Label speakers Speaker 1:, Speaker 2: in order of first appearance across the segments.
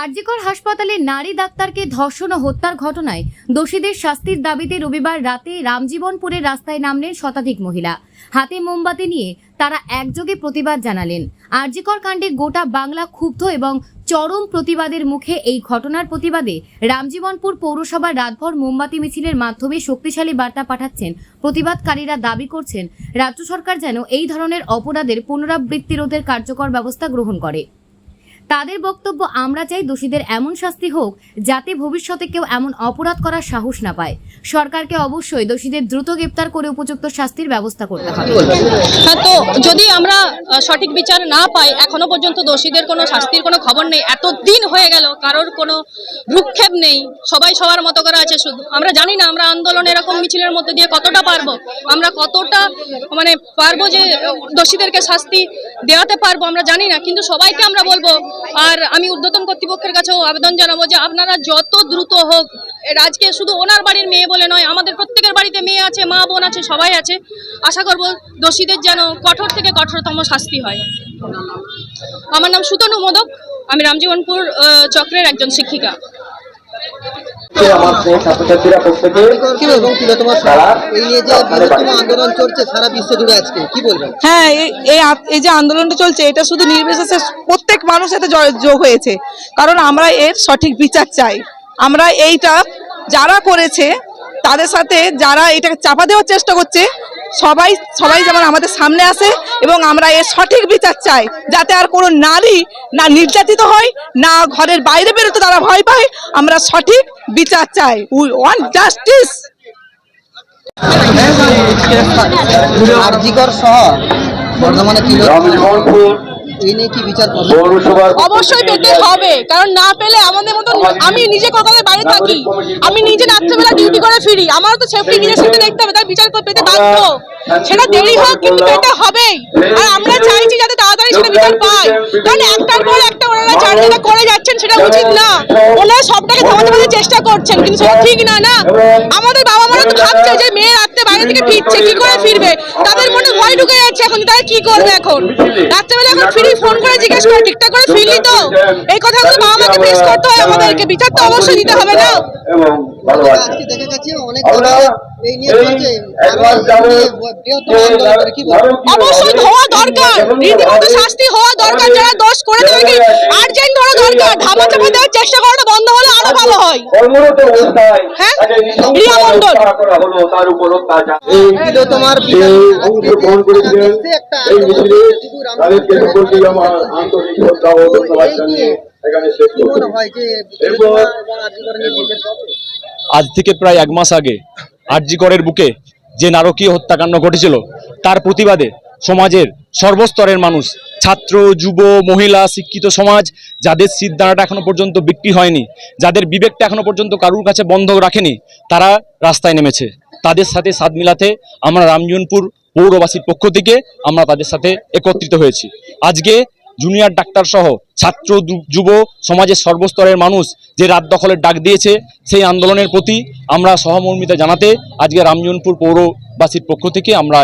Speaker 1: আরজিকর হাসপাতালে নারী ডাক্তারকে ধর্ষণ ও হত্যার ঘটনায় দোষীদের শাস্তির দাবিতে রবিবার রাতে রামজীবনপুরের রাস্তায় নামলেন শতাধিক মহিলা। হাতে মোমবাতি নিয়ে তারা একযোগে প্রতিবাদ জানালেন। আরজিকর কাণ্ডে গোটা বাংলা ক্ষুব্ধ এবং চরম প্রতিবাদের মুখে এই ঘটনার প্রতিবাদে রামজীবনপুর পৌরসভার রাতভর মোমবাতি মিছিলের মাধ্যমে শক্তিশালী বার্তা পাঠাচ্ছেন প্রতিবাদকারীরা দাবি করছেন, রাজ্য সরকার যেন এই ধরনের অপরাধের পুনরাবৃত্তি রোধের কার্যকর ব্যবস্থা গ্রহণ করে। তাদের বক্তব্য, আমরা চাই দোষীদের এমন শাস্তি হোক যাতে ভবিষ্যতে কেউ এমন অপরাধ করার সাহস না পায়। সরকারকে অবশ্যই দোষীদের দ্রুত গ্রেপ্তার করে উপযুক্ত শাস্তির ব্যবস্থা করতে হবে।
Speaker 2: হ্যাঁ তো যদি আমরা সঠিক বিচার না পাই, এখনও পর্যন্ত দোষীদের কোনো শাস্তির কোনো খবর নেই। এত দিন হয়ে গেল, কারোর কোনো ভ্রুক্ষেপ নেই। সবাই সবার মতো করে আছে শুধু। আমরা জানি না আমরা আন্দোলন এরকম মিছিলের মধ্যে দিয়ে কতটা পারব। আমরা কতটা মানে পারব যে দোষীদেরকে শাস্তি দেওয়াতে পারব, আমরা জানি না। কিন্তু সবাইকে আমরা বলব আর আমি ঊর্ধ্বতন কর্তৃপক্ষের কাছেও আবেদন জানাব যে আপনারা যত দ্রুত হোক আজকে শুধু ওনার বাড়ির মেয়ে বলে নয়, আমাদের প্রত্যেকের বাড়িতে মেয়ে আছে, মা বোন আছে, সবাই আছে। আশা করব দোষীদের যেন কঠোর থেকে কঠোরতম শাস্তি হয়। আমার নাম সুতনু মোদক, আমি রামজীবনপুর চক্রের একজন শিক্ষিকা।
Speaker 3: আমার স্নেহ ছাত্রছাত্রীরা প্রত্যেকে
Speaker 4: কি তিলোত্তমা
Speaker 3: তারা
Speaker 4: এই যে আন্দোলন চলছে সারা বিশ্ব জুড়ে আজকে কি বলবেন?
Speaker 5: হ্যাঁ এই- এই যে আন্দোলনটা চলছে এটা শুধু নির্বিশেষে প্রত্যেক মানুষ এতে যোগ হয়েছে। কারণ আমরা এর সঠিক বিচার চাই। আমরা এইটা যারা করেছে তাদের সাথে যারা এটাকে চাপা দেওয়ার চেষ্টা করছে সবাই সবাই যেমন আমাদের সামনে আসে এবং আমরা এর সঠিক বিচার চাই যাতে আর কোনো নারী না নির্যাতিত হয় না ঘরের বাইরে বেরোতে তারা ভয় পায় আমরা সঠিক বিচার চাই। উই ওয়ান্ট জাস্টিস
Speaker 4: আরজিকর সহ বর্ধমানে
Speaker 3: কি
Speaker 4: এই নিয়ে কি বিচার
Speaker 2: অবশ্যই পেতে হবে কারণ না পেলে আমাদের মতো আমি নিজে কলকাতায় বাইরে থাকি। আমি নিজে রাত্রেবেলা ডিউটি করে ফিরি। আমারও তো সেফটি নিজের সাথে দেখতে হবে তাই বিচার পেতে বাধ্য। সেটা দেরি হোক কিন্তু পেতে হবেই। আর আমরা চাইছি যাতে তাড়াতাড়ি সেটা বিচার পাই কারণ একটার পর একটা ওনারা চারদিনে করে যাচ্ছেন সেটা উচিত না। ওনারা সবটাকে থামাতে থামাতে চেষ্টা করছেন কিন্তু সেটা ঠিক না না। আমাদের বাবা মারা তো ভাবছে যে মেয়ে রাত্রে বাইরে থেকে ফিরছে কি করে ফিরবে? তাদের মনে ভয় ঢুকে যাচ্ছে এখন তারা কি করবে এখন? রাত্রেবেলা এখন ফিরি ফোন করে জিজ্ঞেস করে ঠিকঠাক করে ফিরলি তো? এই কথাগুলো বাবা মাকে ফেস করতে হয় আমাদেরকে বিচার তো অবশ্যই দিতে হবে না।
Speaker 4: এই
Speaker 3: এই
Speaker 4: এই
Speaker 2: অবশ্যই হওয়া দরকার। রীতিমতো শাস্তি হওয়া দরকার যারা দোষ করে তাদেরকে আর্জেন্ট ধরা দরকার। ধামা চাপা দেওয়ার চেষ্টা করাটা বন্ধ হলে আরও ভালো হয়। হ্যাঁ? রিয়া
Speaker 3: অত্যাচার। এই যে
Speaker 4: বিচার
Speaker 3: অংশগ্রহণ করেছিলেন এই মিছিলে তাদেরকে সকলকে আমার আন্তরিক শ্রদ্ধা ও ধন্যবাদ জানিয়ে এখানে
Speaker 6: আজ থেকে প্রায় এক মাস আগে আরজিকরের বুকে যে নারকীয় হত্যাকাণ্ড ঘটেছিল, তার প্রতিবাদে সমাজের সর্বস্তরের মানুষ, ছাত্র, যুব, মহিলা, শিক্ষিত সমাজ, যাদের সিদ্ধানাটা এখনও পর্যন্ত বিক্রি হয়নি, যাদের বিবেকটা এখনও পর্যন্ত কারুর কাছে বন্ধ রাখেনি, তারা রাস্তায় নেমেছে। তাদের সাথে সাথ মিলাতে আমরা রামজীবনপুর পৌরবাসীর পক্ষ থেকে আমরা তাদের সাথে একত্রিত হয়েছি। আজকে জুনিয়র ডাক্তার সহ ছাত্র যুব সমাজের সর্বস্তরের মানুষ যে রাত দখলের ডাক দিয়েছে, সেই আন্দোলনের প্রতি আমরা সহমর্মিতা জানাতে আজকে রামজনপুর পৌরবাসীর পক্ষ থেকে আমরা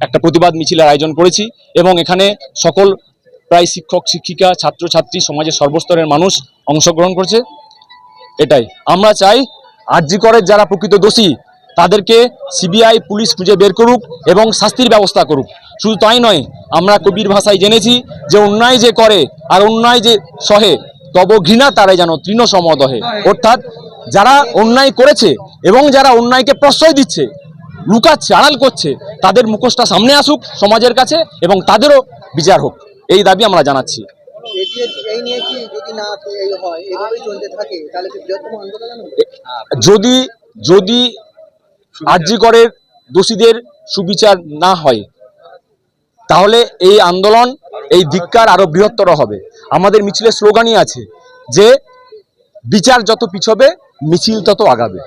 Speaker 6: একটা প্রতিবাদ মিছিলের আয়োজন করেছি এবং এখানে সকল প্রায় শিক্ষক, শিক্ষিকা, ছাত্রছাত্রী সমাজের সর্বস্তরের মানুষ অংশগ্রহণ করছে। এটাই। আমরা চাই আরজি করের যারা প্রকৃত দোষী তাদেরকে সিবিআই পুলিশ খুঁজে বের করুক এবং শাস্তির ব্যবস্থা করুক। শুধু তাই নয় আমরা কবির ভাষায় জেনেছি যে অন্যায় যে করে আর অন্যায় যে সহে তব ঘৃণা তারাই যেন তৃণ সমদহে। অর্থাৎ যারা অন্যায় করেছে এবং যারা অন্যায়কে প্রশ্রয় দিচ্ছে লুকাচ্ছে আড়াল করছে তাদের মুখোশটা সামনে আসুক সমাজের কাছে এবং তাদেরও বিচার হোক। এই দাবি আমরা জানাচ্ছি।
Speaker 4: যদি
Speaker 6: যদি যদি আরজি করের দোষীদের সুবিচার না হয়, তাহলে এই আন্দোলন, এই ধিক্কার আরও বৃহত্তর হবে। আমাদের মিছিলের স্লোগানই আছে যে, বিচার যত পিছবে, মিছিল তত আগাবে।